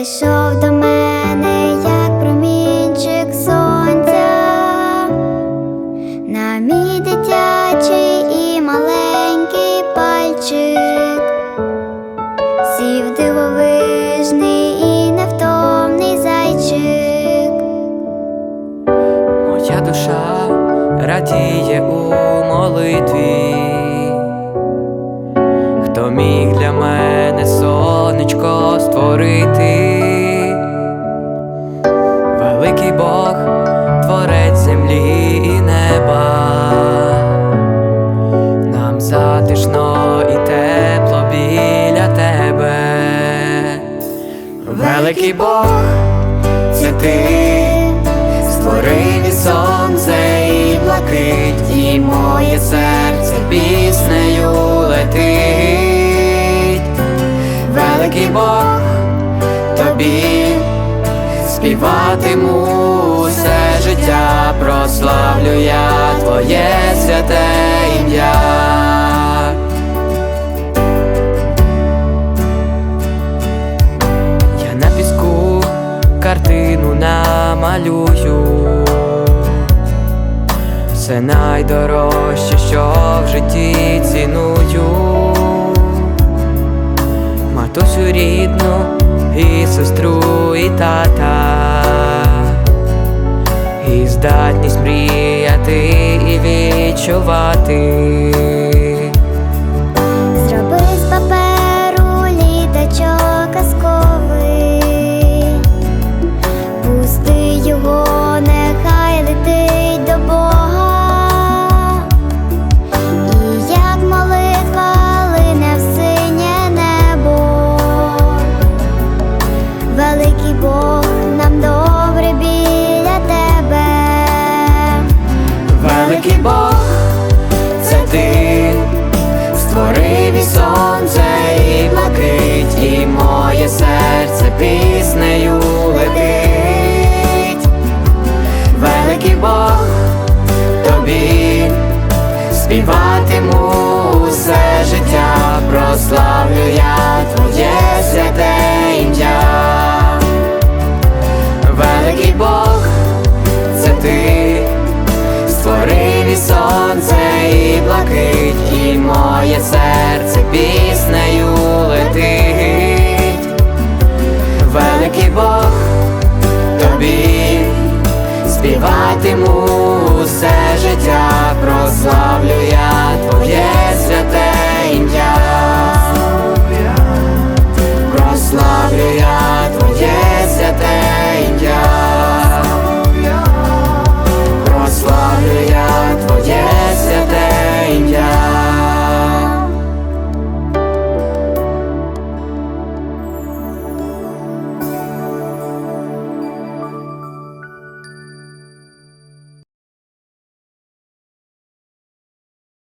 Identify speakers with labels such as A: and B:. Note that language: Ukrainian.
A: Зайшов до мене, як промінчик сонця, на мій дитячий і маленький пальчик, сів дивовижний і невтомний зайчик.
B: Моя душа радіє у молитві. Великий Бог, це ти, створив і сонце і блакить, і моє серце піснею летить. Великий Бог, тобі співатиму все життя, прославлю я твоє святе ім'я. Намалюю. Все найдорожче, що в житті ціную. Матусю рідну і сестру, і тата, і здатність мріяти і відчувати. Великий Бог, це ти створив і сонце, і блакить, і моє серце піснею летить. Великий Бог, тобі співатиму все життя, прославлю я серце піснею летить. Великий Бог, тобі співатиму все життя, прославлю я